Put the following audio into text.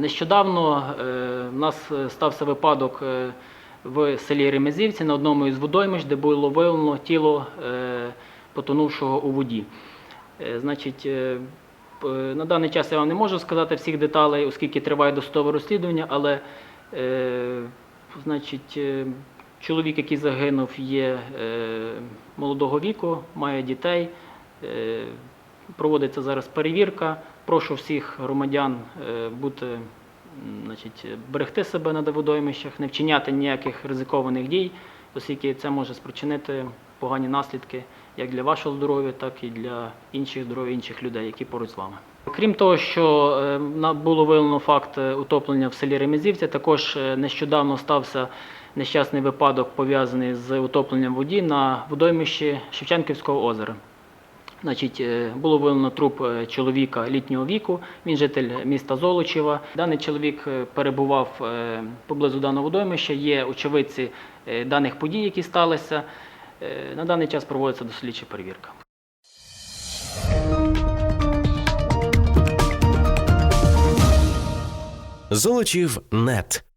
Нещодавно е, в нас е, стався випадок е, в селі Ремезівці на одному із водоймищ, де було виявлено тіло потонувшого у воді. Значить, на даний час я вам не можу сказати всіх деталей, оскільки триває досудове розслідування, але значить, чоловік, який загинув, є молодого віку, має дітей. Проводиться зараз перевірка. Прошу всіх громадян е, бути, значить, берегти себе на водоймищах, не вчиняти ніяких ризикованих дій, оскільки це може спричинити погані наслідки як для вашого здоров'я, так і для інших здоров'я інших людей, які поруч з вами. Крім того, що е, було виявлено факт е, утоплення в селі Ремезівця, також нещодавно стався нещасний випадок пов'язаний з утопленням воді на водоймищі Шевченківського озера. Значить, е, було виявлено труп е, чоловіка літнього віку, він житель міста Золочева. Даний чоловік е, перебував поблизу даного водоймища, є очевидці даних подій, які сталися. На даний час проводиться дослідча перевірка. Золочів нет.